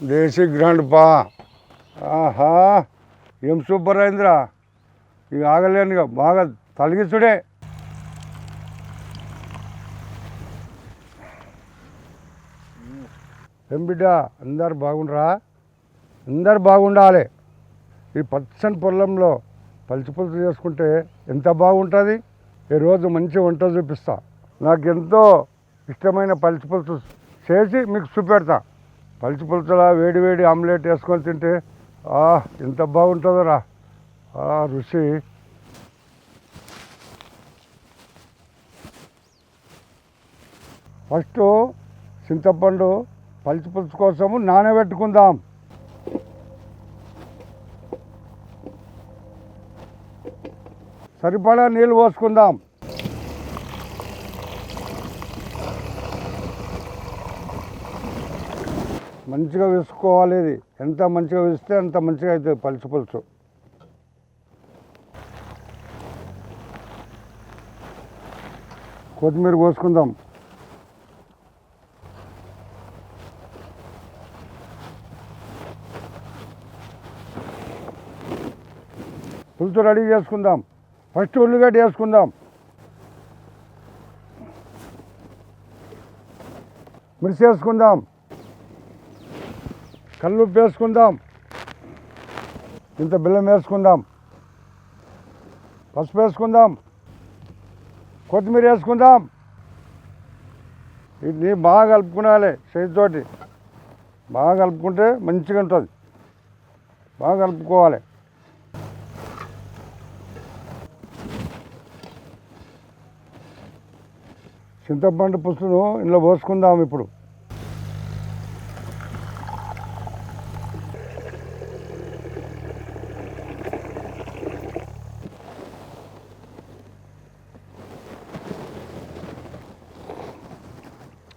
దేశీ grand పా. ఆహా ఏం సూపర్ అయిందిరా. ఇక ఆగలేనుగా బాగా తలిగిస్తుడే ఏం బిడ్డ అందరు బాగుండరా? అందరు బాగుండాలి. ఈ పచ్చని పొలంలో పలుచు పలుచు చేసుకుంటే ఎంత బాగుంటుంది? ఈ రోజు మంచి వంట చూపిస్తా. నాకు ఎంతో ఇష్టమైన పలుచు పలుచు చేసి మీకు చూపెడతా. పలుచు పులుసులా వేడి వేడి ఆమ్లెట్ వేసుకొని తింటే ఆ ఎంత బాగుంటుందరా. ఆ రుచి. ఫస్ట్ చింతపండు పలుచు పులుసు కోసము నానబెట్టుకుందాం. సరిపడా నీళ్ళు పోసుకుందాం. మంచిగా వేసుకోవాలి ఇది. ఎంత మంచిగా వేస్తే అంత మంచిగా అవుతుంది పలుచు పలుచు. కొత్తిమీర కోసుకుందాం. పులుసు రెడీ చేసుకుందాం. ఫస్ట్ ఉల్లిగడ్డ వేసుకుందాం. మిర్చి వేసుకుందాం కళ్ళు వేసుకుందాం ఇంత బెల్లం వేసుకుందాం. పసుపు వేసుకుందాం. కొత్తిమీర వేసుకుందాం. ఇది బాగా కలుపుకోవాలి చేతితోటి. బాగా కలుపుకుంటే మంచిగా ఉంటుంది. బాగా కలుపుకోవాలి. చింతపండు పులుసును ఇందులో పోసుకుందాం ఇప్పుడు.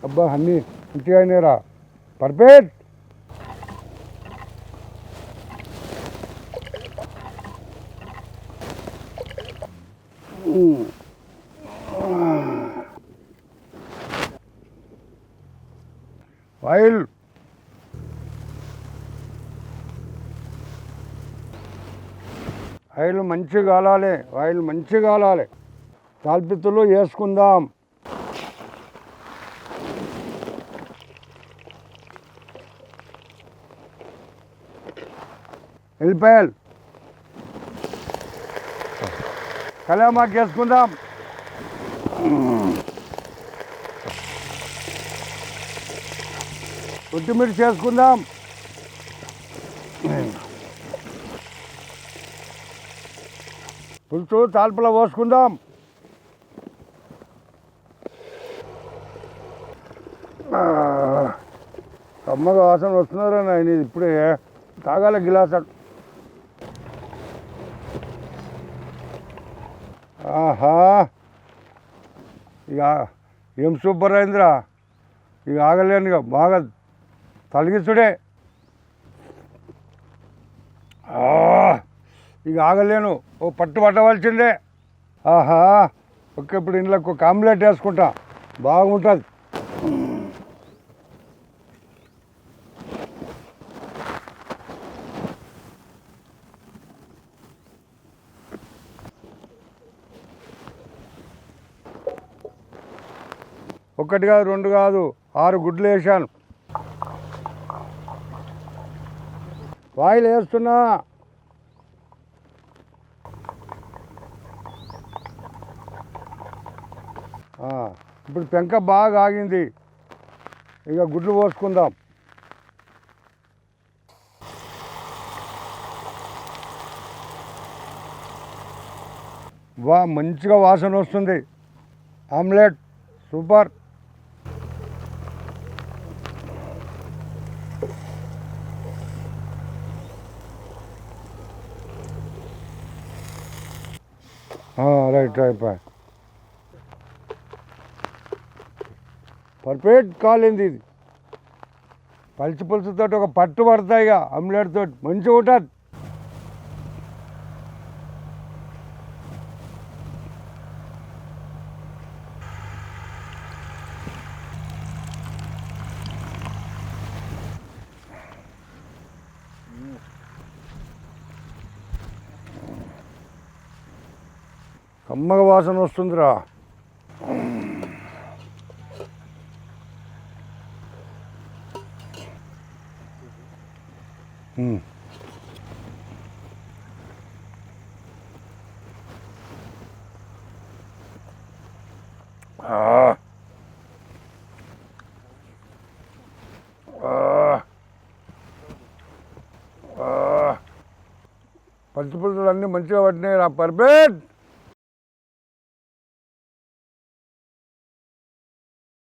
అబ్బా అన్నీ మంచిగా అయినాయిరా పర్ఫెక్ట్. ఆయిల్ ఆయిల్ మంచిగా కాలాలి ఆయిల్ మంచిగా కాలాలి. తాల్పిత్తులు వేసుకుందాం. ఎల్లిపాయలు కళ్యామాకు వేసుకుందాం. కొత్తిమిర్చి చేసుకుందాం. పులుసు తాల్పులో పోసుకుందాం. అమ్మగా వాసన వస్తున్నారా నాయన? ఇప్పుడే తాగాల గిలాస. ఆహా. ఇక ఏం సూపర్ అయిందిరా? ఇక ఆగలేను ఇక బాగా తలిగిస్తుడే. ఇక ఆగలేను ఓ పట్టు పట్టవలసిందే. ఆహా ఓకే ఇప్పుడు ఇంట్లో ఒక ఆమ్లెట్ వేసుకుంటా బాగుంటుంది. ఒకటి కాదు రెండు కాదు ఆరు గుడ్లు వేసాను వాయిలు వేస్తున్నా. ఇప్పుడు పెంక బాగా ఆగింది. ఇక గుడ్లు పోసుకుందాం. వా మంచిగా వాసన వస్తుంది. Omelette super. Right right perfect కాలింది ఇది? పలుచు పులుసుతో ఒక పట్టు పడతాయి ఇక మంచిగా ఉంటుంది సమ్మగ వాసన వస్తుందిరా. మ్మ్. అన్నీ మంచిగా పట్టినాయి రా పర్ఫెక్ట్.